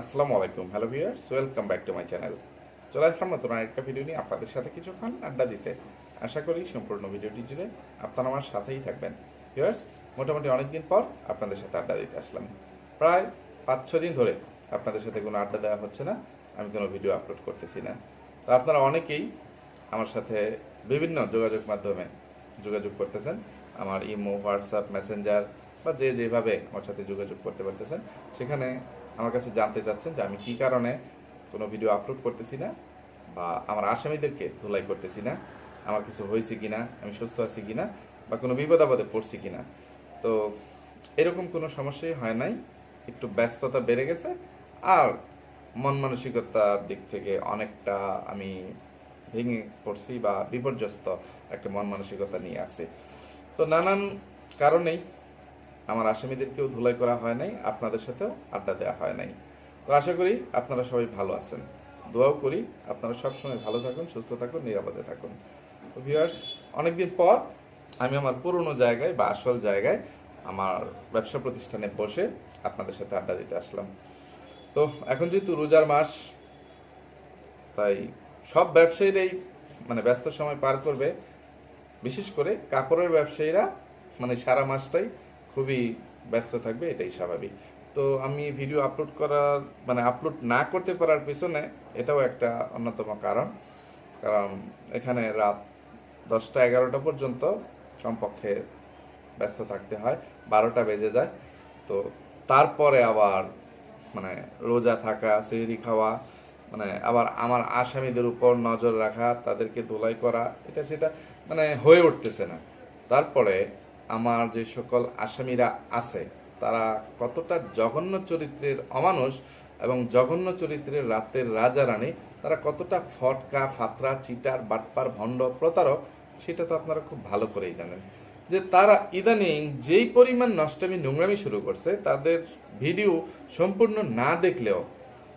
আসসালামু আলাইকুম hello viewers, welcome back to my channel. চলে আসলাম নতুন আরেকটা ভিডিও নিয়ে আপনাদের সাথে কিছুক্ষণ আড্ডা দিতে। আশা করি সম্পূর্ণ ভিডিওটি জুড়ে আপনারা আমার সাথেই থাকবেন। ভিউয়ার্স, মোটামুটি অনেকদিন পর আপনাদের সাথে আড্ডা দিতে আসলাম। প্রায় পাঁচ ছ দিন ধরে আপনাদের সাথে কোনো আড্ডা দেওয়া হচ্ছে না, আমি কোনো ভিডিও আপলোড করতেছি না। তো আপনারা অনেকেই আমার সাথে বিভিন্ন যোগাযোগ মাধ্যমে যোগাযোগ করতেছেন। আমার ইমো, হোয়াটসঅ্যাপ, মেসেঞ্জার বা যে যেভাবে আমার সাথে যোগাযোগ করতে পারতেছেন, সেখানে আমার কাছে জানতে চাচ্ছেন যে আমি কি কারণে কোনো ভিডিও আপলোড করতেছি না বা আমার আসামিদেরকে ধুলাই করতেছি না, আমার কিছু হয়েছে কি না আমি সুস্থ আছি কি না বা কোনো বিপদ আপদে পড়ছি কি না তো এরকম কোনো সমস্যাই হয় নাই, একটু ব্যস্ততা বেড়ে গেছে আর মন মানসিকতার দিক থেকে অনেকটা আমি ভেঙে পড়ছি বা বিপর্যস্ত একটা মন মানসিকতা নিয়ে আছে। তো নানান কারণেই আমার আসামিদেরকেও ধুলাই করা হয় নাই, আপনাদের সাথেও আড্ডা দেওয়া হয় নাই। তো আশা করি আপনারা সবাই ভালো আছেন। দোয়াও করি আপনারা সবসময় ভালো থাকুন, সুস্থ থাকুন, নিরাপদে থাকুন। ভিউয়ার্স অনেকদিন পর আমি আমার পুরনো জায়গায় বা আসল জায়গায় আমার ব্যবসা প্রতিষ্ঠানে বসে আপনাদের সাথে আড্ডা দিতে আসলাম। তো এখন যেহেতু রোজার মাস, তাই সব ব্যবসায়ীরাই মানে ব্যস্ত সময় পার করবে। বিশেষ করে কাপড়ের ব্যবসায়ীরা মানে সারা মাসটাই খুবই ব্যস্ত থাকবে, এটাই স্বাভাবিক। তো আমি ভিডিও আপলোড করার মানে আপলোড না করতে পারার পিছনে এটাও একটা অন্যতম কারণ। কারণ এখানে রাত দশটা এগারোটা পর্যন্ত কমপক্ষে ব্যস্ত থাকতে হয়, বারোটা বেজে যায়। তো তারপরে আবার মানে রোজা থাকা, সেহরি খাওয়া মানে আবার আমার আসামিদের উপর নজর রাখা, তাদেরকে ধোলাই করা, এটা সেটা মানে হয়ে উঠতেছে না। তারপরে আমার যে সকল আসামিরা আছে, তারা কতটা জঘন্য চরিত্রের অমানুষ এবং জঘন্য চরিত্রের রাতের রাজা রানী, তারা কতটা ফটকা, ফাতরা, চিটার, বাটপার, ভণ্ড, প্রতারক, সেটা তো আপনারা খুব ভালো করেই জানেন। যে তারা ইদানিং যেই পরিমাণ নষ্টামি, নোংরামি শুরু করছে, তাদের ভিডিও সম্পূর্ণ না দেখলেও,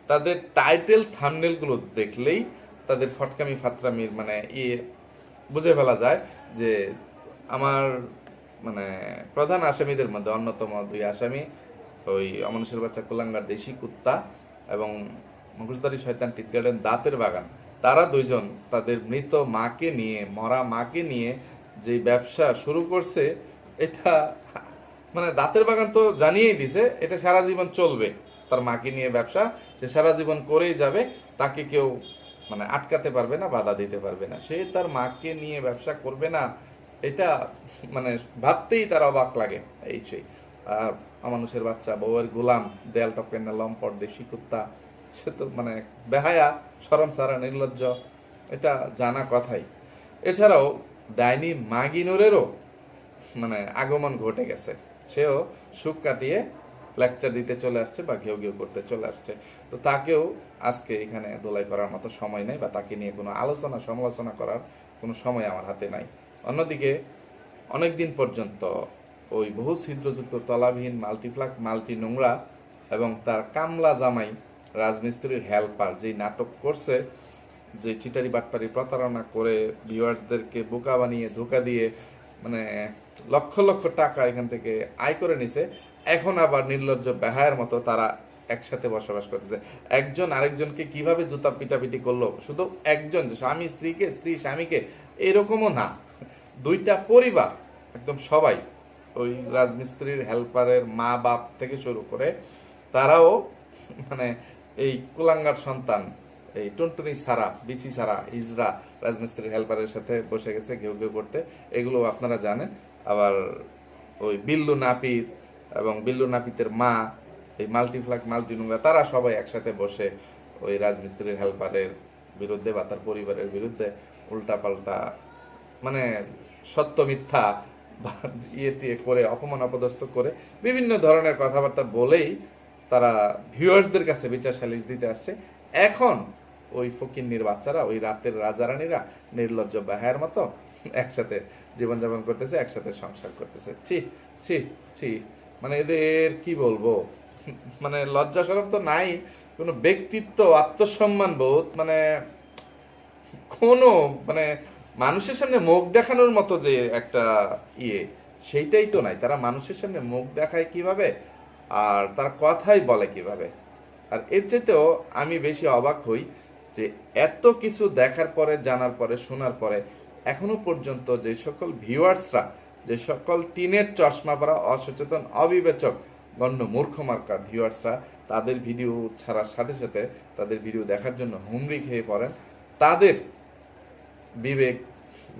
তাদের টাইটেল, থামনেলগুলো দেখলেই তাদের ফটকামি, ফাতরামির মানে ইয়ে বুঝে ফেলা যায় যে আমার মানে প্রধান আসামিদের মধ্যে অন্যতম দুই আসামি ওই অমানুষের বাচ্চা, কুলাঙ্গার দেশি কুত্তা এবং মুখোশধারী শয়তান টিট গার্ডেন দাঁতের বাগান। তারা দুইজন তাদের মৃত মাকে নিয়ে, মরা মাকে নিয়ে যে ব্যবসা শুরু করছে, এটা মানে দাঁতের বাগান তো জানিয়েই দিছে, এটা সারা জীবন চলবে। তার মাকে নিয়ে ব্যবসা, সে সারা জীবন করেই যাবে, তাকে কেউ মানে আটকাতে পারবে না, বাধা দিতে পারবে না। সে তার মাকে নিয়ে ব্যবসা করবে না এটা মানে ভাবতেই তার অবাক লাগে, এই সেই, আর অমানুষের বাচ্চা, বউয়ের গোলাম, দেয়াল টপকেন না, লম্পট, দেশি কুত্তা, সে তো মানে বেহায়া, সরম সারা, নির্লজ্জ, এটা জানা কথাই। এছাড়াও ডাইনি মাগিনুরেরও মানে আগমন ঘটে গেছে। সেও সুখ কাটিয়ে লেকচার দিতে চলে আসছে বা ঘেউ ঘেউ করতে চলে আসছে। তো তাকেও আজকে এখানে দোলাই করার মতো সময় নেই বা তাকে নিয়ে কোনো আলোচনা সমালোচনা করার কোনো সময় আমার হাতে নাই। অন্যদিকে অনেক দিন পর্যন্ত ওই বহু ছিদ্রযুক্ত তলাবিহীন মাল্টিপ্লাক, মাল্টি নোংরা এবং তার কামলা জামাই রাজমিস্ত্রির হেল্পার যেই নাটক করছে, যে চিটারি বাটপারি প্রতারণা করে ভিউয়ার্সদেরকে বোকা বানিয়ে, ধোকা দিয়ে মানে লক্ষ লক্ষ টাকা এখান থেকে আয় করে নিছে, এখন আবার নির্লজ্জ বেহায়ের মতো তারা একসাথে বসবাস করতেছে। একজন আরেকজনকে কীভাবে জুতা পিটাপিটি করল? শুধু একজন স্বামী, স্ত্রীকে, স্ত্রী স্বামীকে, এরকমও না। দুইটা পরিবার, একদম সবাই, ওই রাজমিস্ত্রির হেল্পারের মা বাপ থেকে শুরু করে তারাও মানে এই কুলাঙ্গার সন্তান, এই টুনটুনি সারা, বিচি সারা ইজরা রাজমিস্ত্রির হেল্পারের সাথে বসে গেছে ঘেউ ঘেউ করতে। এগুলো আপনারা জানেন। আবার ওই বিল্লু নাপিত এবং বিল্লু নাপিতের মা, এই মাল্টিফ্লাক মাল্টি নোংরা তারা সবাই একসাথে বসে ওই রাজমিস্ত্রির হেল্পারের বিরুদ্ধে বা তার পরিবারের বিরুদ্ধে উল্টাপাল্টা মানে সত্য, মিথ্যা ইয়ে টিয়ে করে, অপমান, অপদস্থ করে বিভিন্ন ধরনের কথাবার্তা বলেই তারা ভিউয়ার্সদের কাছে বিচার সালিশ দিতে আসছে। এখন ওই ফকিন্নির বাচ্চারা, ওই রাতের রাজারানীরা নির্লজ্জ বাহায়ের মতো একসাথে জীবনযাপন করতেছে, একসাথে সংসার করতেছে। ছি ছি ছি মানে এদের কি বলব? মানে লজ্জা সরম তো নাই, কোনো ব্যক্তিত্ব, আত্মসম্মান বোধ মানে কোনো মানে মানুষের সামনে মুখ দেখানোর মতো যে একটা ইয়ে সেইটাই তো নাই। তারা মানুষের সামনে মুখ দেখায় কীভাবে? আর তার কথাই বলে কীভাবে? আর এর চাইতেও আমি বেশি অবাক হই যে এত কিছু দেখার পরে, জানার পরে, শোনার পরে, এখনও পর্যন্ত যে সকল ভিউয়ার্সরা, যে সকল টিনের চশমা পরা অসচেতন অবিবেচক গণ্য মূর্খ মার্কা ভিউয়ার্সরা, তাদের ভিডিও ছাড়ার সাথে সাথে তাদের ভিডিও দেখার জন্য হুমড়ি খেয়ে পড়েন, তাদের বিবেক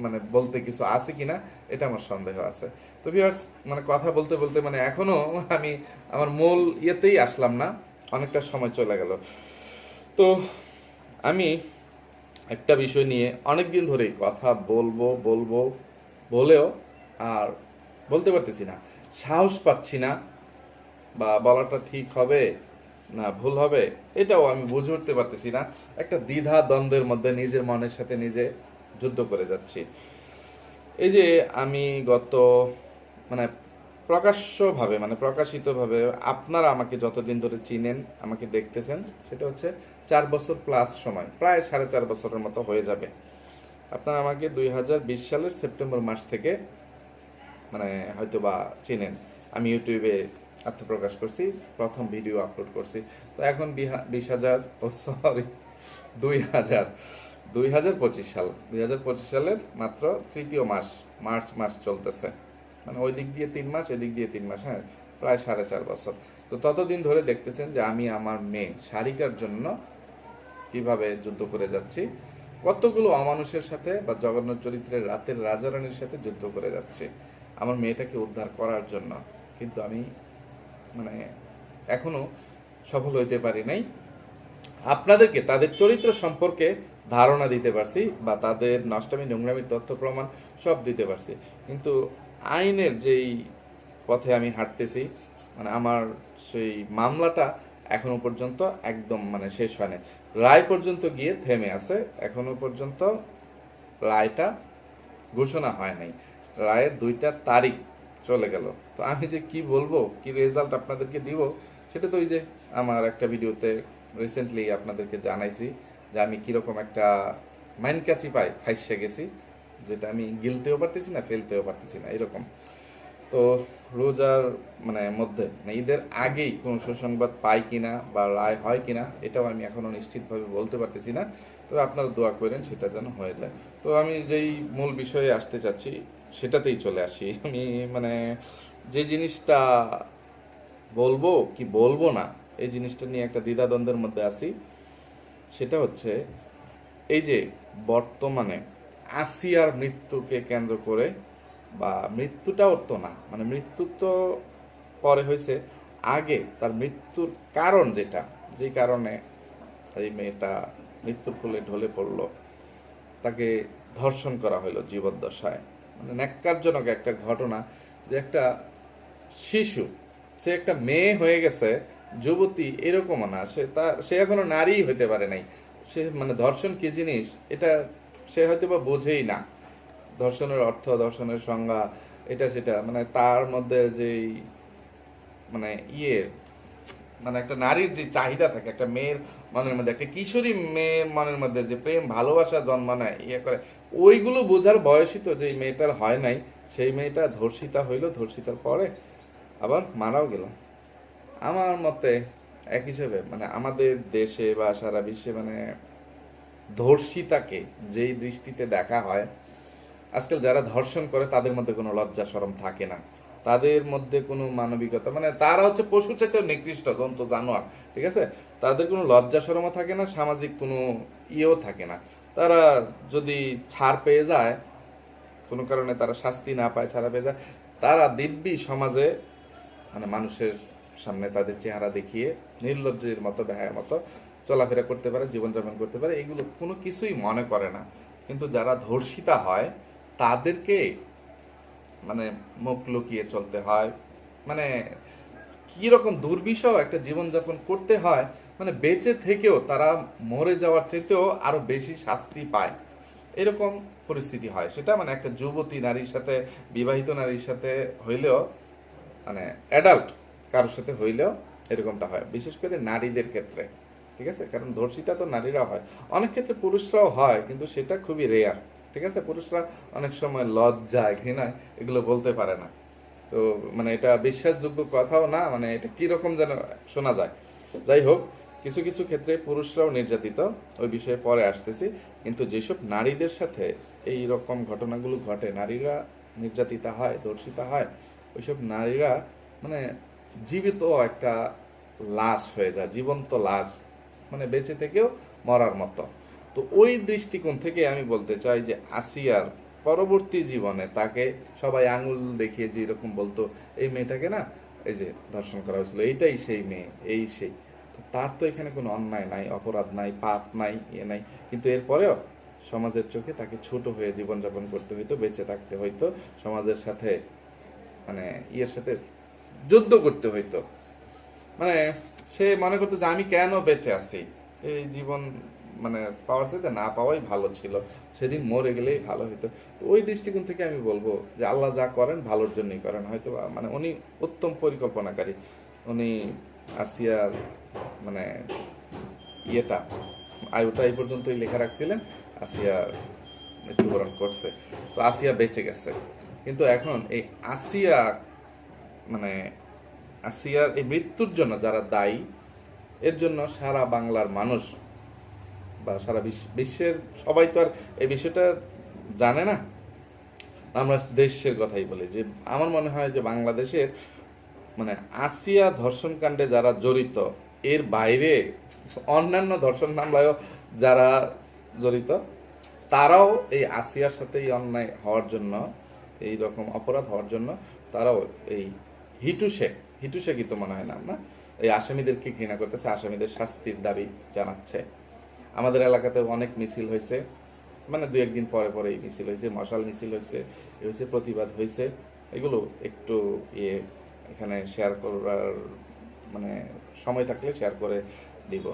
মানে বলতে কিছু আছে কিনা, এটা আমার সন্দেহ আছে। তো ভিউয়ার্স মানে কথা বলতে বলতে মানে এখনও আমি আমার মূল ইয়েতেই আসলাম না, অনেকটা সময় চলে গেল। তো আমি একটা বিষয় নিয়ে অনেক দিন ধরেই কথা বলব বলব, বলেও আর বলতে পারতেছি না। সাহস পাচ্ছি না, বা বলাটা ঠিক হবে না ভুল হবে, এটাও আমি বুঝে উঠতে পারতেছি না। একটা দ্বিধা দ্বন্দ্বের মধ্যে নিজের মনের সাথে নিজে যুদ্ধ করে যাচ্ছি। এই যে আমি গত মানে প্রকাশ্যভাবে মানে প্রকাশিতভাবে আপনারা আমাকে যতদিন ধরে চিনেন, আমাকে দেখতেছেন, সেটা হচ্ছে চার বছর প্লাস সময়, প্রায় সাড়ে চার বছরের মতো হয়ে যাবে। আপনারা আমাকে দুই হাজার বিশ সালের সেপ্টেম্বর মাস থেকে মানে হয়তো বা চিনেন। আমি ইউটিউবে আত্মপ্রকাশ করছি, প্রথম ভিডিও আপলোড করছি। তো এখন বিশ হাজার, ও সরি, দুই হাজার। দুই হাজার পঁচিশ সাল, দুই হাজার পঁচিশ সালের মাত্র তৃতীয় মাস, মার্চ মাস চলতেছে। মানে ওই দিক দিয়ে তিন মাস, এদিক দিয়ে তিন মাস হ্যাঁ প্রায় সাড়ে চার বছর। তো ততদিন ধরে দেখতেছেন যে আমি আমার মেয়ে সারিকার জন্য কীভাবে যুদ্ধ করে যাচ্ছি, কতগুলো অমানুষের সাথে বা জগন্ন চরিত্রের রাতের রাজারানীর সাথে যুদ্ধ করে যাচ্ছি, আমার মেয়েটাকে উদ্ধার করার জন্য। কিন্তু আমি মানে এখনও সফল হইতে পারি নাই। আপনাদেরকে, তাদের চরিত্র সম্পর্কে ধারণা দিতে পারছি বা তাদের নষ্টামি, নোংরামির তথ্য, প্রমাণ সব দিতে পারছি। কিন্তু আইনের যেই পথে আমি হাঁটতেছি মানে আমার সেই মামলাটা এখনও পর্যন্ত একদম মানে শেষ হয় নাই। রায় পর্যন্ত গিয়ে থেমে আছে, এখনও পর্যন্ত রায়টা ঘোষণা হয় নাই। রায়ের দুইটা তারিখ চলে গেল। তো আমি যে কি বলব, কি রেজাল্ট আপনাদেরকে দিব, সেটা তো ওই যে আমার একটা ভিডিওতে রিসেন্টলি আপনাদেরকে জানাইছি। যে আমি কীরকম একটা মাইন্ড কাচি পাই ফাইসে গেছি, যেটা আমি গিলতেও পারতেছি না, ফেলতেও পারতেছি না, এরকম। তো রোজার মানে মধ্যে মানে ঈদের আগেই কোনো সুসংবাদ পাই কিনা বা রায় হয় কিনা, এটাও আমি এখনও নিশ্চিতভাবে বলতে পারতেছি না। তো আপনারা দোয়া করেন সেটা যেন হয়ে যায়। তো আমি যেই মূল বিষয়ে আসতে চাচ্ছি, সেটাতেই চলে আসি। আমি মানে যে জিনিসটা বলব কি বলব না, এই জিনিসটা নিয়ে একটা দ্বিধাদ্বন্দ্বের মধ্যে আছি। সেটা হচ্ছে এই যে বর্তমানে আসিয়ার মৃত্যুকে কেন্দ্র করে বা মৃত্যুটাও তো না মানে মৃত্যু তো পরে হয়েছে, আগে তার মৃত্যুর কারণ যেটা যে কারণে এই মেয়েটা মৃত্যুর কোলে ঢলে পড়ল, তাকে ধর্ষণ করা হলো জীবদ্দশায়। মানে ন্যাক্কারজনক একটা ঘটনা যে একটা শিশু, সে একটা মেয়ে হয়ে গেছে যুবতী এরকমও না, সে তা, সে এখনও নারী হইতে পারে নাই। সে মানে ধর্ষণ কি জিনিস? এটা সে হয়তো বা বোঝেই না। ধর্ষণের অর্থ, ধর্ষণের সংজ্ঞা, এটা সেটা মানে তার মধ্যে যেই মানে ইয়ে মানে একটা নারীর যে চাহিদা থাকে, একটা মেয়ের মনের মধ্যে, একটা কিশোরী মেয়ের মনের মধ্যে যে প্রেম, ভালোবাসা জন্মানায় ইয়ে করে, ওইগুলো বোঝার বয়সই তো যে মেয়েটার হয় নাই, সেই মেয়েটা ধর্ষিতা হইল, ধর্ষিতার পরে আবার মারাও গেল। আমার মতে এক হিসেবে মানে আমাদের দেশে বা সারা বিশ্বে মানে ধর্ষিতাকে যেই দৃষ্টিতে দেখা হয়, আজকাল যারা ধর্ষণ করে তাদের মধ্যে কোনো লজ্জা শরম থাকে না। তাদের মধ্যে কোনো মানবিকতা মানে তারা হচ্ছে পশু চাইতেও নিকৃষ্ট, জন্তু, জানোয়ার, ঠিক আছে? তাদের কোনো লজ্জা শরমও থাকে না, সামাজিক কোনো ইয়েও থাকে না। তারা যদি ছাড় পেয়ে যায়, কোনো কারণে তারা শাস্তি না পায়, ছাড়া পেয়ে যায়, তারা দিব্যি সমাজে মানে মানুষের সামনে তাদের চেহারা দেখিয়ে নির্লজ্জের মতো ব্যয়ের মতো চলাফেরা করতে পারে, জীবনযাপন করতে পারে, এগুলো কোনো কিছুই মনে করে না। কিন্তু যারা ধর্ষিতা হয়, তাদেরকে মানে মুখ লুকিয়ে চলতে হয়। মানে কীরকম দুর্বিষহ একটা জীবনযাপন করতে হয় মানে বেঁচে থেকেও তারা মরে যাওয়ার চাইতেও আরও বেশি শাস্তি পায়। এরকম পরিস্থিতি হয়। সেটা মানে একটা যুবতী নারীর সাথে, বিবাহিত নারীর সাথে হইলেও মানে অ্যাডাল্ট কারোর সাথে হইলেও এরকমটা হয়। বিশেষ করে নারীদের ক্ষেত্রে, ঠিক আছে? কারণ ধর্ষিতা তো নারীরা হয়। অনেক ক্ষেত্রে পুরুষরাও হয়, কিন্তু সেটা খুবই রেয়ার ঠিক আছে? পুরুষরা অনেক সময় লজ্জায়, ঘৃণায় এগুলো বলতে পারে না। তো মানে এটা বিশ্বাসযোগ্য কথাও না মানে এটা কীরকম যেন শোনা যায়। যাই হোক, কিছু কিছু ক্ষেত্রে পুরুষরাও নির্যাতিত, ওই বিষয়ে পরে আসতেছি। কিন্তু যেসব নারীদের সাথে এই রকম ঘটনাগুলো ঘটে, নারীরা নির্যাতিতা হয়, ধর্ষিতা হয়, ওইসব নারীরা মানে জীবিত একটা লাশ হয়ে যায়, জীবন্ত লাশ মানে বেঁচে থেকেও মরার মতো। তো ওই দৃষ্টিকোণ থেকে আমি বলতে চাই যে আসিয়ার পরবর্তী জীবনে তাকে সবাই আঙুল দেখিয়ে যে এরকম বলতো, এই মেয়েটাকে না, এই যে ধর্ষণ করা হয়েছিল, এইটাই সেই মেয়ে, এই সেই। তার তো এখানে কোনো অন্যায় নাই, অপরাধ নাই, পাপ নাই ইয়ে নাই। কিন্তু এরপরেও সমাজের চোখে তাকে ছোট হয়ে জীবনযাপন করতে হইতো, বেঁচে থাকতে হইতো। সমাজের সাথে মানে ইয়ের সাথে যুদ্ধ করতে হইতো। মানে সে মনে করতো যে আমি কেন বেঁচে আছি? এই জীবন মানে পাওয়ার চাইতে না পাওয়াই ভালো ছিল। সেদিন মরে গেলেই ভালো হতো তো ওই দৃষ্টিকোণ থেকে আমি বলব যে আল্লাহ যা করেন ভালোর জন্যই করেন। হয়তো মানে উনি উত্তম পরিকল্পনাকারী। উনি আসিয়ার মানে ইয়েটা, আয়ুটা এই পর্যন্তই লেখা রাখছিলেন। আসিয়া মৃত্যুবরণ করছে। তো আসিয়া বেঁচে গেছে। কিন্তু এখন এই আসিয়া মানে আসিয়ার এই মৃত্যুর জন্য যারা দায়ী, এর জন্য সারা বাংলার মানুষ বা সারা বিশ্ব- বিশ্বের সবাই তো আর এই বিষয়টা জানে না। আমরা দেশের কথাই বলি যে, আমার মনে হয় যে বাংলাদেশের মানে আসিয়া ধর্ষণ কাণ্ডে যারা জড়িত, এর বাইরে অন্যান্য ধর্ষণ মামলায়ও যারা জড়িত, তারাও এই আসিয়ার সাথে এই অন্যায় হওয়ার জন্য, এই রকম অপরাধ হওয়ার জন্য তারাও এই হিটুসে হিটুসে কি তো মনে হয় নাম না এই আসামিদেরকে ঘৃণা করতেছে, আসামিদের শাস্তির দাবি জানাচ্ছে। আমাদের এলাকাতে অনেক মিছিল হয়েছে। মানে দু একদিন পরে পরে এই মিছিল হয়েছে, মশাল মিছিল হয়েছে, এ হয়েছে, প্রতিবাদ হয়েছে। এগুলো একটু ইয়ে এখানে শেয়ার করার মানে সময় থাকলে শেয়ার করে দিব।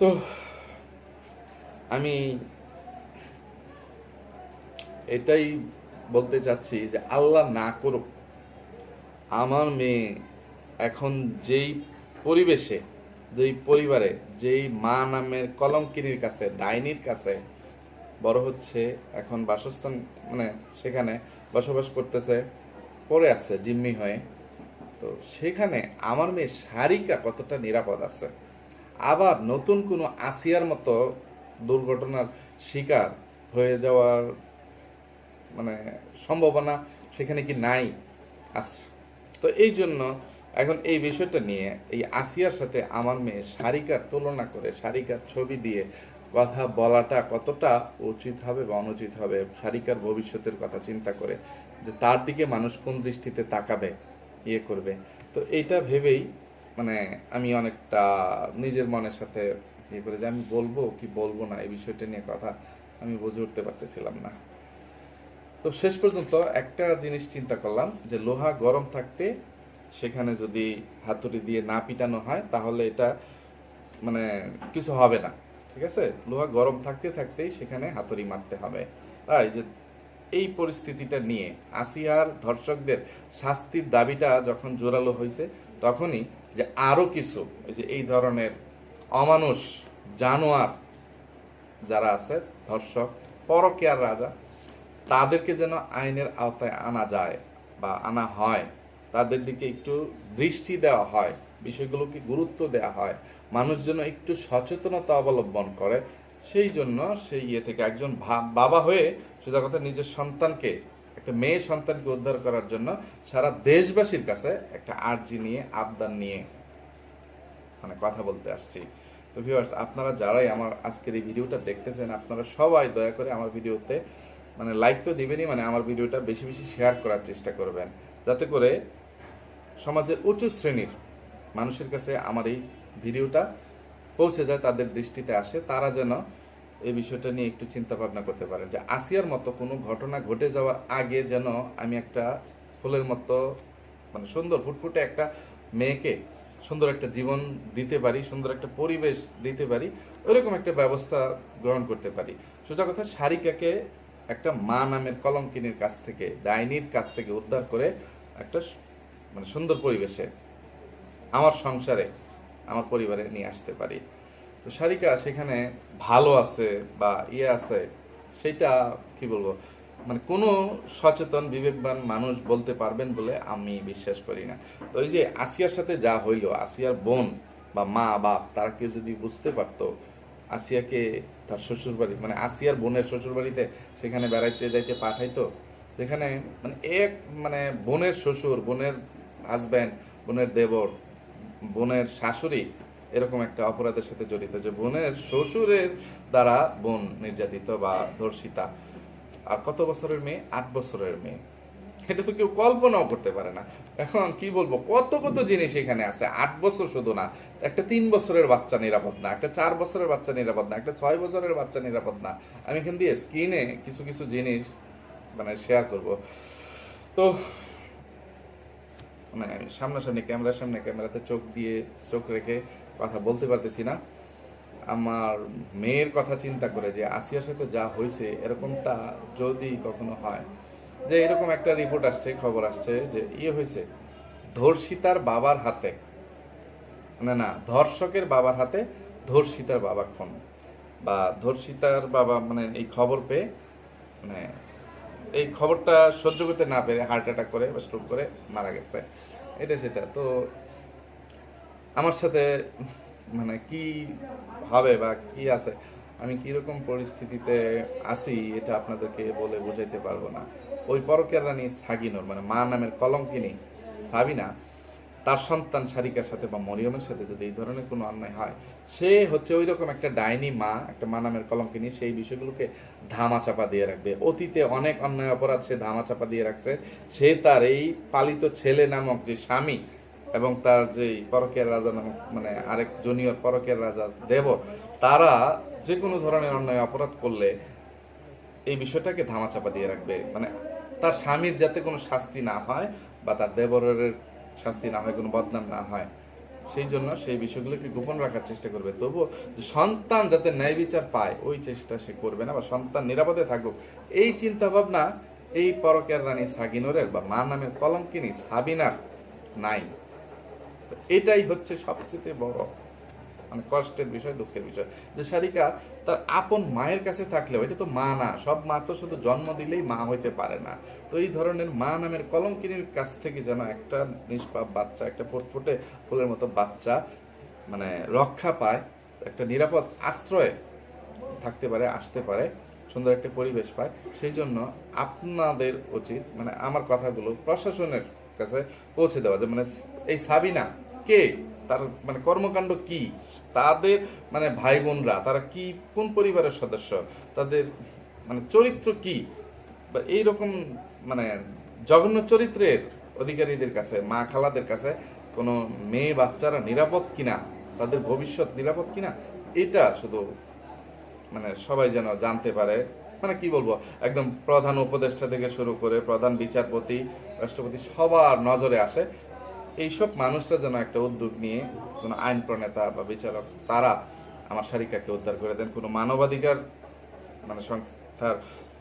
তো আমি এটাই বলতে চাচ্ছি যে আল্লাহ না করুক আমার মেয়ে এখন যেই পরিবেশে, যেই পরিবারে, যেই মা নামের কলঙ্কিনীর কাছে, ডাইনির কাছে বড় হচ্ছে, এখন বাসস্থান মানে সেখানে বসবাস করতেছে, পড়ে আছে, জিম্মি হয়ে। তো সেখানে আমার মেয়ে শারিকা কতটা নিরাপদ আছে? আবার নতুন কোনো আসিয়ার মতো দুর্ঘটনার শিকার হয়ে যাওয়ার মানে সম্ভাবনা সেখানে কি নাই? আছে তো এই জন্য এখন এই বিষয়টা নিয়ে এই আসিয়ার সাথে আমার মেয়ে সারিকার তুলনা করে, সারিকার ছবি দিয়ে কথা বলাটা কতটা উচিত হবে বা অনুচিত হবে, সারিকার ভবিষ্যতের কথা চিন্তা করে যে তার দিকে মানুষ কোন দৃষ্টিতে তাকাবে ইয়ে করবে। তো এইটা ভেবেই মানে আমি অনেকটা নিজের মনের সাথে ইয়ে করে যে আমি বলব কি বলব না, এই বিষয়টা নিয়ে কথা আমি বুঝে উঠতে পারতেছিলাম না। তো শেষ পর্যন্ত একটা জিনিস চিন্তা করলাম, যে লোহা গরম থাকতে সেখানে যদি হাতুড়ি দিয়ে না পিটানো হয়, তাহলে এটা মানে কিছু হবে না, ঠিক আছে? লোহা গরম থাকতে থাকতেই সেখানে হাতুড়ি মারতে হবে। তাই যে এই পরিস্থিতিটা নিয়ে আসিয়ার ধর্ষকদের শাস্তির দাবিটা যখন জোরালো হয়েছে তখনই যে আরও কিছু যে এই ধরনের অমানুষ জানোয়ার যারা আছে, ধর্ষক, পরকেয়ার রাজা তাদেরকে যেন আইনের আওতায় আনা যায় বা আনা হয়, তাদের দিকে একটু দৃষ্টি দেওয়া হয়, বিষয়গুলোকে গুরুত্ব দেওয়া হয়, মানুষ যেন একটু সচেতনতা অবলম্বন করে, সেই জন্য সেই ইয়ে থেকে একজন বাবা হয়ে সোজা কথা নিজের সন্তানকে, একটা মেয়ে সন্তানকে উদ্ধার করার জন্য সারা দেশবাসীর কাছে একটা আর্জি নিয়ে আবদান নিয়ে মানে কথা বলতে আসছি। তো ভিউয়ার্স আপনারা যারাই আমার আজকের এই ভিডিওটা দেখতেছেন, আপনারা সবাই দয়া করে আমার ভিডিওতে মানে লাইক তো দিবেনই মানে আমার ভিডিওটা বেশি বেশি শেয়ার করার চেষ্টা করবেন। যাতে করে সমাজের উঁচু শ্রেণির মানুষের কাছে আমার এই ভিডিওটা পৌঁছে যায়, তাদের দৃষ্টিতে আসে, তারা যেন এই বিষয়টা নিয়ে একটু চিন্তা ভাবনা করতে পারেন যে আসিয়ার মতো কোনো ঘটনা ঘটে যাওয়ার আগে যেন আমি একটা ফুলের মতো মানে সুন্দর ফুটফুটে একটা মেয়েকে সুন্দর একটা জীবন দিতে পারি, সুন্দর একটা পরিবেশ দিতে পারি, ওইরকম একটা ব্যবস্থা গ্রহণ করতে পারি। সোজা কথা সারিকাকে একটা মা নামের কলঙ্কিনীর কাছ থেকে, ডাইনির কাছ থেকে উদ্ধার করে একটা মানে সুন্দর পরিবেশে আমার সংসারে, আমার পরিবারে নিয়ে আসতে পারি। তো সারিকা, সেখানে ভালো আছে বা ইয়ে আছে, সেটা কি বলব? মানে কোনো সচেতন, বিবেকবান মানুষ বলতে পারবেন বলে আমি বিশ্বাস করি না। তো এই যে আসিয়ার সাথে যা হইল, আসিয়ার বোন বা মা, বাপ, তারা কেউ যদি বুঝতে পারতো আসিয়াকে তার শ্বশুর বাড়ি মানে আসিয়ার বোনের শ্বশুর বাড়িতে সেখানে বেড়াইতে যাইতে পাঠাইতো। যেখানে মানে এক মানে বোনের শ্বশুর, বোনের হাজব্যান্ড বোনের দেবর, বোনের শাশুড়ি এরকম একটা অপরাধের সাথে জড়িত যে বোনের শ্বশুরের দ্বারা বোন নির্যাতিত বা ধর্ষিতা। আর কত বছরের মেয়ে? আট বছরের মেয়ে। এটা তো কেউ কল্পনাও করতে পারে না। এখন কি বলব, কত কত জিনিস এখানে আছে। আট বছর শুধু না, একটা তিন বছরের বাচ্চা নিরাপদ না, একটা চার বছরের বাচ্চা নিরাপদ না, একটা ছয় বছরের বাচ্চা নিরাপদ না। আমি এখান দিয়ে স্ক্রিনে কিছু কিছু জিনিস মানে শেয়ার করব। তো মানে সামনাসামনি ক্যামেরার সামনে ক্যামেরাতে চোখ দিয়ে চোখ রেখে কথা বলতে পারতেছি না। আমার মেয়ের কথা চিন্তা করে যে, আসিয়ার সাথে যা হয়েছে এরকমটা যদি কখনো হয় যে এরকম একটা রিপোর্ট আসছে, খবর আসছে যে ইয়ে হয়েছে, ধর্ষিতার বাবার হাতে, না না, ধর্ষকের বাবার হাতে ধর্ষিতার বাবা খুন। বা ধর্ষিতার বাবা মানে এই খবর পেয়ে মানে এই খবরটা সহ্য করতে না পেরে হার্ট অ্যাটাক করে বা স্ট্রোক করে মারা গেছে। এটা সেটা। তো আমার সাথে মানে কি হবে বা কি আছে? আমি কীরকম পরিস্থিতিতে আছি, এটা আপনাদেরকে বলে বোঝাইতে পারব না। ওই পরকের রানী সাগিনুর মানে মা নামের কলঙ্কিনী সাবিনা, তার সন্তান সারিকার সাথে বা মরিয়মের সাথে যদি এই ধরনের কোনো অন্যায় হয়, সে হচ্ছে ওই রকম একটা ডাইনি মা, একটা মা নামের কলঙ্কিনী, সেই বিষয়গুলোকে ধামা চাপা দিয়ে রাখবে। অতীতে অনেক অন্যায় অপরাধ সে ধামা চাপা দিয়ে রাখছে। সে তার এই পালিত ছেলে নামক যে স্বামী এবং তার যে পরকের রাজা নামক মানে আরেক জুনিয়র পরকের রাজা দেব, তারা যে কোনো ধরনের অন্যায় অপরাধ করলে এই বিষয়টাকে ধামাচাপা দিয়ে রাখবে। মানে তার স্বামীর যাতে কোনো শাস্তি না হয় বা তার দেবরের শাস্তি না হয়, কোনো বদনাম না হয়, সেই জন্য সেই বিষয়গুলোকে গোপন রাখার চেষ্টা করবে। তবুও যে সন্তান যাতে ন্যায় বিচার পায়, ওই চেষ্টা সে করবে না বা সন্তান নিরাপদে থাকুক। এই চিন্তা ভাবনা এই পরকের রানী সাগিনুরের বা মা নামের কলঙ্কিনী সাবিনার নাই। এটাই হচ্ছে সবচেয়ে বড় মানে কষ্টের বিষয়, দুঃখের বিষয়। যে সারিকা তার আপন মায়ের কাছে থাকলেও, এটা তো মা না, সব মা তো শুধু জন্ম দিলেই মা হইতে পারে না। তো এই ধরনের মা নামের কলঙ্কিনীর কাছ থেকে যেন একটা নিষ্পাপ বাচ্চা, একটা ফুটফুটে ফুলের মতো বাচ্চা মানে রক্ষা পায়, একটা নিরাপদ আশ্রয়ে থাকতে পারে, আসতে পারে, সুন্দর একটা পরিবেশ পায়, সেই জন্য আপনাদের উচিত মানে আমার কথাগুলো প্রশাসনের কাছে পৌঁছে দেওয়া, যে মানে এই সাবিনা, কে? তার মানে কর্মকাণ্ড কি? তাদের মানে ভাই বোনরা তারা কি, কোন পরিবারের সদস্য? তাদের মানে চরিত্র কি? বা এইরকম মানে জঘন্য চরিত্রের অধিকারীদের কাছে, মা খালাদের কাছে কোনো মেয়ে বাচ্চারা নিরাপদ কিনা? তাদের ভবিষ্যৎ নিরাপদ কিনা? এটা শুধু মানে সবাই যেন জানতে পারে। মানে কি বলব? একদম প্রধান উপদেষ্টা থেকে শুরু করে প্রধান বিচারপতি, রাষ্ট্রপতি সবার নজরে আসে। এইসব মানুষরা যেন একটা উদ্যোগ নিয়ে কোনো আইন প্রণেতা বা বিচারক, তারা আমার শারিকাকে উদ্ধার করে দেন। কোনো মানবাধিকার মানে সংস্থার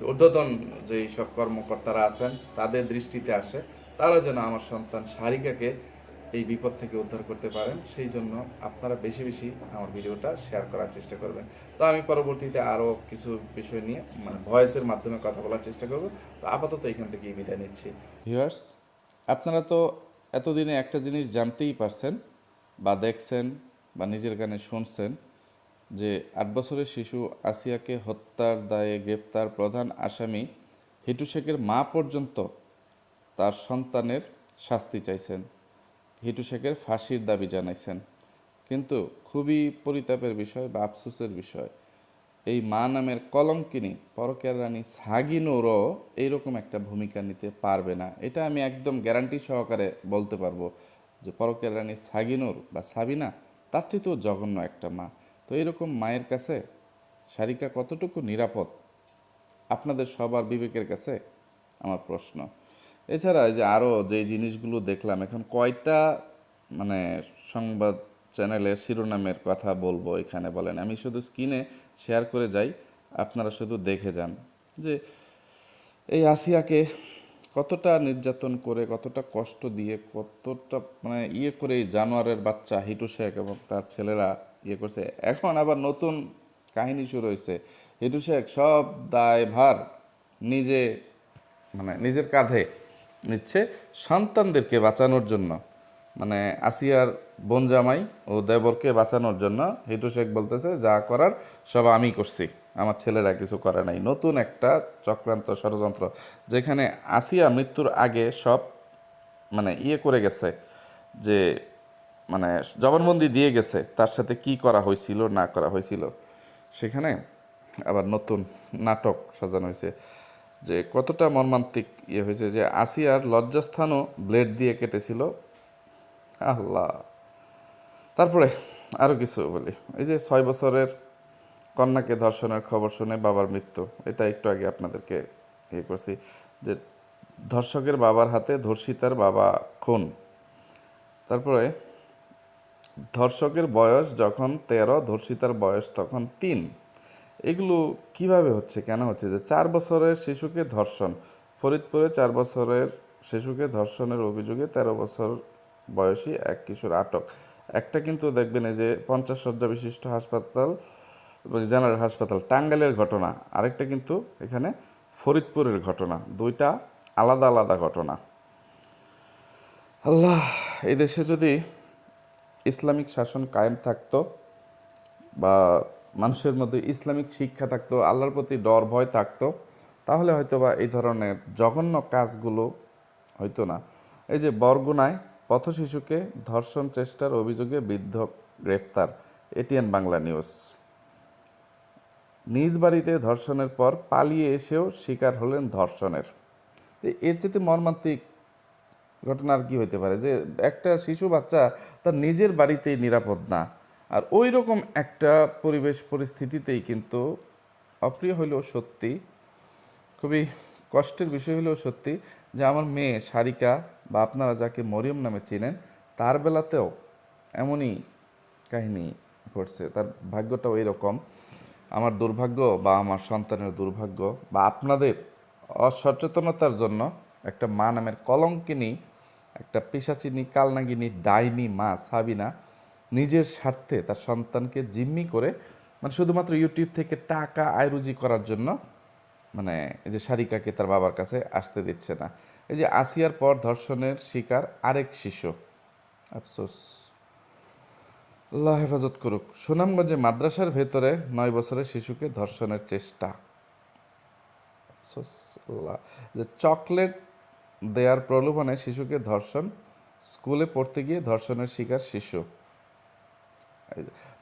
ঊর্ধ্বতন যেই সব কর্মকর্তারা আছেন, তাদের দৃষ্টিতে আসে, তারা যেন আমার সন্তান শারিকাকে এই বিপদ থেকে উদ্ধার করতে পারেন। সেই জন্য আপনারা বেশি বেশি আমার ভিডিওটা শেয়ার করার চেষ্টা করবেন। তো আমি পরবর্তীতে আরও কিছু বিষয় নিয়ে মানে ভয়েসের মাধ্যমে কথা বলার চেষ্টা করব। তো আপাতত এখান থেকেই বিদায় নিচ্ছি। ভিউয়ার্স, আপনারা তো এতদিনে একটা জিনিস জানতেই পারছেন বা দেখছেন বা নিজের গানে শুনছেন যে আট বছরের শিশু আসিয়াকে হত্যার দায়ে গ্রেপ্তার প্রধান আসামি হিটু শেখের মা পর্যন্ত তার সন্তানের শাস্তি চাইছেন। হিটু শেখের ফাঁসির দাবি জানাইছেন। কিন্তু খুবই পরিতাপের বিষয় বা আফসোসের বিষয়। এই মা নামের কলঙ্কিনী, পরকের রানী সাগিনুরও এইরকম একটা ভূমিকা নিতে পারবে না। এটা আমি একদম গ্যারান্টি সহকারে বলতে পারব যে পরকের রানী সাগিনুর বা সাবিনা, তার চেয়েও জঘন্য একটা মা। তো এরকম মায়ের কাছে সারিকা কতটুকু নিরাপদ? আপনাদের সবার বিবেকের কাছে আমার প্রশ্ন। এছাড়া যে আরও যে জিনিসগুলো দেখলাম, এখন কয়টা মানে সংবাদ চ্যানেলের শিরোনামের কথা বলব এখানে বলেন। আমি শুধু স্ক্রিনে শেয়ার করে যাই, আপনারা শুধু দেখে যান যে এই আসিয়াকে কতটা নির্যাতন করে, কতটা কষ্ট দিয়ে, কতটা মানে ইয়ে করে এই জানোয়ারের বাচ্চা হিটু শেখ এবং তার ছেলেরা ইয়ে করছে। এখন আবার নতুন কাহিনী শুরু হয়েছে হিটু শেখ সব দায় ভার নিজে মানে নিজের কাঁধে নিচ্ছে সন্তানদেরকে বাঁচানোর জন্য। মানে আসিয়ার বোন জামাই ও দেবরকে বাঁচানোর জন্য হিটু শেখ বলতেছে, যা করার সব আমি করছি। আমার ছেলেরা কিছু করে নাই। নতুন একটা চক্রান্ত ষড়যন্ত্র, যেখানে আসিয়া মৃত্যুর আগে সব মানে ইয়ে করে গেছে যে মানে জবানবন্দি দিয়ে গেছে তার সাথে কি করা হয়েছিল, না করা হয়েছিল। সেখানে আবার নতুন নাটক সাজানো হয়েছে, যে কতটা মর্মান্তিক ইয়ে হয়েছে যে আসিয়ার লজ্জাস্থানও ব্লেড দিয়ে কেটেছিল। আল্লাহ। তারপরে আরও কিছু বলি। এই যে ছয় বছরের কন্যাকে ধর্ষণের খবর শুনে বাবার মৃত্যু, এটা একটু আগে আপনাদেরকে ইয়ে করছি যে ধর্ষকের বাবার হাতে ধর্ষিতার বাবা খুন। তারপরে ধর্ষকের বয়স যখন তেরো, ধর্ষিতার বয়স তখন তিন। এগুলো কীভাবে হচ্ছে, কেন হচ্ছে? যে চার বছরের শিশুকে ধর্ষণ, ফরিদপুরে চার বছরের শিশুকে ধর্ষণের অভিযোগে তেরো বছর বয়সী এক কিশোর আটক। একটা কিন্তু দেখবেন এই যে পঞ্চাশ শয্যা বিশিষ্ট হাসপাতাল জেনারেল হাসপাতাল, টাঙ্গাইলের ঘটনা। আরেকটা কিন্তু এখানে ফরিদপুরের ঘটনা। দুইটা আলাদা আলাদা ঘটনা। আল্লাহ, এই দেশে যদি ইসলামিক শাসন কায়েম থাকতো বা মানুষের মধ্যে ইসলামিক শিক্ষা থাকতো, আল্লাহর প্রতি ডর, ভয় থাকতো, তাহলে হয়তো বা এই ধরনের জঘন্য কাজগুলো হইতো না। এই যে বরগুনায় পথ শিশুকে ধর্ষণ চেষ্টার অভিযোগে বৃদ্ধ গ্রেপ্তার, এটিএন বাংলা নিউজ। নিজ বাড়িতে ধর্ষণের পর পালিয়ে এসেও শিকার হলেন ধর্ষণের। এর চেয়ে মর্মান্তিক ঘটনা আর কি হইতে পারে? যে একটা শিশু বাচ্চা তার নিজের বাড়িতেই নিরাপদ না, আর ওই রকম একটা পরিবেশ পরিস্থিতিতেই কিন্তু অপ্রিয় হইলেও সত্যি, খুবই কষ্টের বিষয় হলেও সত্যি যে আমার মেয়ে সারিকা বা আপনারা যাকে মরিয়ম নামে চিনেন, তার বেলাতেও এমনই কাহিনী ঘটছে। তার ভাগ্যটাও এরকম। আমার দুর্ভাগ্য বা আমার সন্তানের দুর্ভাগ্য বা আপনাদের অসচেতনতার জন্য একটা মা নামের কলঙ্কিনী, একটা পেশাচিনী কালনাগিনী, ডাইনি মা সাবিনা নিজের স্বার্থে তার সন্তানকে জিম্মি করে মানে শুধুমাত্র ইউটিউব থেকে টাকা আয়রুজি করার জন্য মানে যে সারিকাকে তার বাবার কাছে আসতে দিচ্ছে না। এই যে আসিয়ার পর ধর্ষণের শিকার আরেক শিশু। আফসোস। আল্লাহ হেফাজত করুক। সুনামগঞ্জে মাদ্রাসার ভেতরে নয় বছরের শিশুকে ধর্ষণের চেষ্টা। যে চকলেট দেয়ার প্রলোভনে শিশুকে ধর্ষণ, স্কুলে পড়তে গিয়ে ধর্ষণের শিকার শিশু।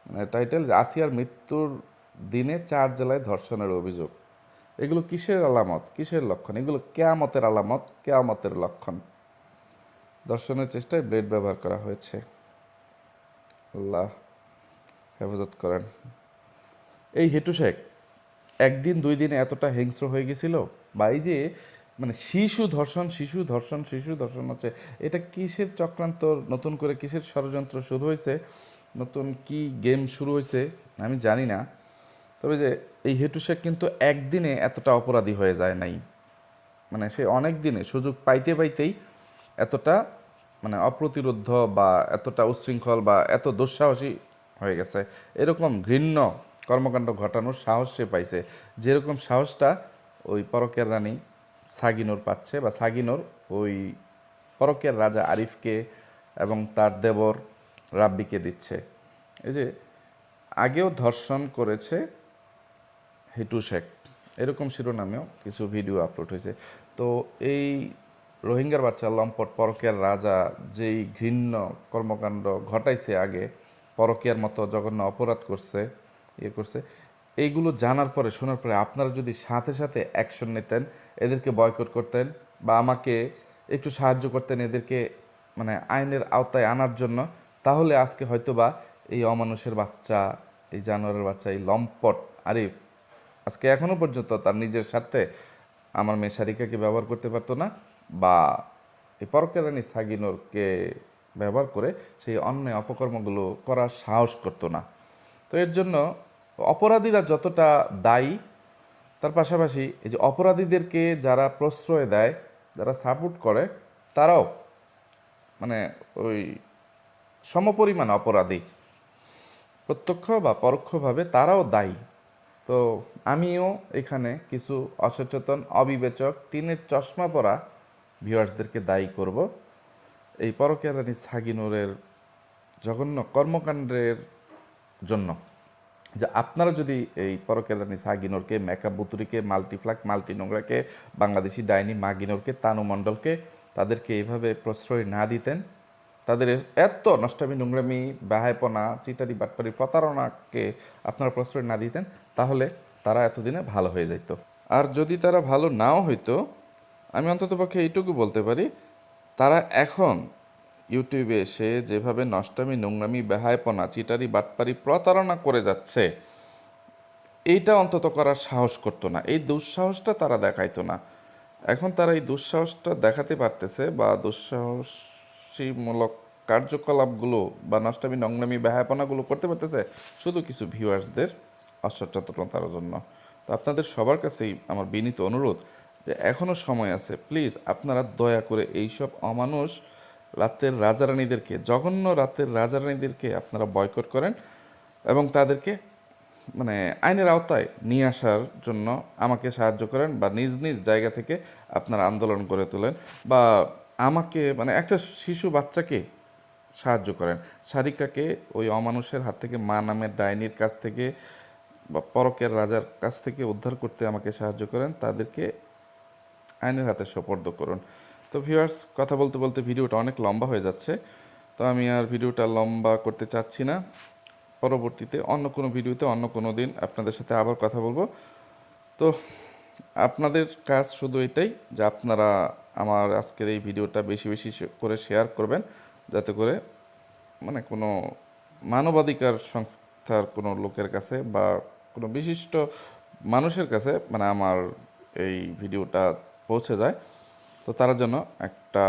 মানে টাইটেল আসিয়ার মৃত্যুর দিনে চার জেলায় ধর্ষণের অভিযোগ। এগুলো কিসের আলামত? কিসের লক্ষণ? এগুলো কেয়ামতের আলামত, কেয়ামতের লক্ষণ। দর্শনের চেষ্টায় ব্লেড ব্যবহার করা হয়েছে। আল্লাহ হেফাজত করেন। এই হেটু শেখ, একদিন দুই দিনে এতটা হিংস্র হয়ে গেছিল? বা এই যে মানে শিশু ধর্ষণ শিশু ধর্ষণ শিশু ধর্ষণ হচ্ছে, এটা কিসের চক্রান্ত? নতুন করে কিসের ষড়যন্ত্র শুরু হয়েছে? নতুন কি গেম শুরু হয়েছে? আমি জানি না। তবে যে এই হেটু শেখ কিন্তু একদিনে এতটা অপরাধী হয়ে যায় নাই। মানে সে অনেক দিনে সুযোগ পাইতে পাইতেই এতটা মানে অপ্রতিরোধ বা এতটা উশৃঙ্খল বা এত দুঃসাহসী হয়ে গেছে। এরকম ঘৃণ্য কর্মকাণ্ড ঘটানোর সাহস সে পাইছে। যেরকম সাহসটা ওই পরকের রানী সাগিনোর পাচ্ছে বা সাগিনোর ওই পরকের রাজা আরিফকে এবং তার দেবর রাব্বিকে দিচ্ছে। এই যে আগেও ধর্ষণ করেছে হিটু শেখ এরকম শিরোনামেও কিছু ভিডিও আপলোড হয়েছে। তো এই রোহিঙ্গার বাচ্চা লম্পট পরকিয়ার রাজা যেই ঘৃণ্য কর্মকাণ্ড ঘটাইছে আগে, পরকিয়ার মতো জঘন্য অপরাধ করছে ইয়ে করছে, এইগুলো জানার পরে, শোনার পরে আপনারা যদি সাথে সাথে অ্যাকশন নিতেন, এদেরকে বয়কট করতেন বা আমাকে একটু সাহায্য করতেন এদেরকে মানে আইনের আওতায় আনার জন্য, তাহলে আজকে হয়তোবা এই অমানুষের বাচ্চা, এই জানোয়ারের বাচ্চা, এই লম্পট আরিফ আজকে এখনও পর্যন্ত তার নিজের স্বার্থে আমার মেয়ে সারিকাকে ব্যবহার করতে পারতো না বা এই পরকের রানী সাগিনোরকে ব্যবহার করে সেই অন্যায় অপকর্মগুলো করার সাহস করতো না। তো এর জন্য অপরাধীরা যতটা দায়ী, তার পাশাপাশি এই যে অপরাধীদেরকে যারা প্রশ্রয় দেয়, যারা সাপোর্ট করে, তারাও মানে ওই সমপরিমাণ অপরাধী। প্রত্যক্ষ বা পরোক্ষভাবে তারাও দায়ী। তো আমিও এখানে কিছু অসচেতন, অবিবেচক টিনের চশমা পরা ভিউয়ার্সদেরকে দায়ী করব। এই পরকীয়া রানী সাগিনুরের জঘন্য কর্মকাণ্ডের জন্য। যে আপনারা যদি এই পরকীয়া রানী সাগিনোরকে, মেকআপ বুতুরিকে, মাল্টিফ্লাক, মাল্টি নোংরাকে, বাংলাদেশি ডাইনি মাগিনোরকে, তানু মণ্ডলকে তাদেরকে এইভাবে প্রশ্রয় না দিতেন তাদের এত নষ্টামি, নোংরামি বাহায়পনা চিটারি বাটপারি প্রতারণাকে আপনারা প্রশ্রয় না দিতেন, তাহলে তারা এতদিনে ভালো হয়ে যেত আর যদি তারা ভালো নাও হইতো, আমি অন্ততপক্ষে এইটুকু বলতে পারি, তারা এখন ইউটিউবে এসে যেভাবে নষ্টামি, নোংরামি বেহায়পনা চিটারি বাটপারি প্রতারণা করে যাচ্ছে, এইটা অন্তত করার সাহস করতো না। এই দুঃসাহসটা তারা দেখাইতো না। এখন তারা এই দুঃসাহসটা দেখাতে পারতেছে বা দুঃসাহসীমূলক কার্যকলাপগুলো বা নষ্টামি, নোংরামি, বেহায়পনাগুলো করতে পারতেছে শুধু কিছু ভিউয়ার্সদের অসচেতনতার জন্য। তো আপনাদের সবার কাছেই আমার বিনীত অনুরোধ যে এখনও সময় আছে প্লিজ আপনারা দয়া করে এইসব অমানুষ রাতের রাজারানীদেরকে, জঘন্য রাতের রাজারানীদেরকে আপনারা বয়কট করেন এবং তাদেরকে মানে আইনের আওতায় নিয়ে আসার জন্য আমাকে সাহায্য করেন বা নিজ নিজ জায়গা থেকে আপনারা আন্দোলন করে তোলেন বা আমাকে মানে একটা শিশু বাচ্চাকে সাহায্য করেন। সারিকাকে ওই অমানুষের হাত থেকে, মা নামের ডাইনির কাছ থেকে বা পরকের রাজার কাছ থেকে উদ্ধার করতে আমাকে সাহায্য করেন। তাদেরকে আইনের হাতে সোপর্দ করুন। তো ভিউয়ার্স, কথা বলতে বলতে ভিডিওটা অনেক লম্বা হয়ে যাচ্ছে। তো আমি আর ভিডিওটা লম্বা করতে চাচ্ছি না। পরবর্তীতে অন্য কোনো ভিডিওতে, অন্য কোনো দিন আপনাদের সাথে আবার কথা বলব। তো আপনাদের কাজ শুধু এটাই যে আপনারা আমার আজকের এই ভিডিওটা বেশি বেশি করে শেয়ার করবেন, যাতে করে মানে কোনো মানবাধিকার সংস্থার কোনো লোকের কাছে বা কোনো বিশিষ্ট মানুষের কাছে মানে আমার এই ভিডিওটা পৌঁছে যায়। তো তারা যেন একটা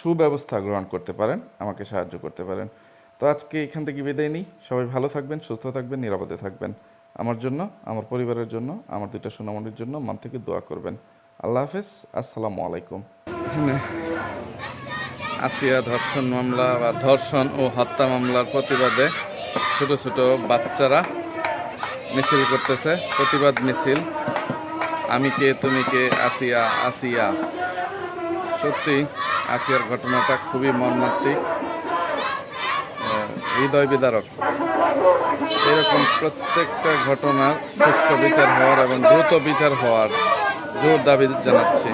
সুব্যবস্থা গ্রহণ করতে পারেন, আমাকে সাহায্য করতে পারেন। তো আজকে এখান থেকে বিদায় নিই। সবাই ভালো থাকবেন, সুস্থ থাকবেন, নিরাপদে থাকবেন। আমার জন্য, আমার পরিবারের জন্য, আমার দুইটা সোনামণির জন্য মন থেকে দোয়া করবেন। আল্লাহ হাফেজ, আসসালামু আলাইকুম। আসিয়া ধর্ষণ মামলা বা ধর্ষণ ও হত্যা মামলার প্রতিবাদে ছোট ছোট বাচ্চারা মিছিল করতেছে। প্রতিবাদ মিছিল। আমি কে, তুমি কে, আসিয়া আসিয়া। সত্যি আসিয়ার ঘটনাটা খুবই মর্মান্তিক। হৃদয় বিদারক। এরকম প্রত্যেকটা ঘটনার সুষ্ঠু বিচার হওয়ার এবং দ্রুত বিচার হওয়ার জোর দাবি জানাচ্ছি।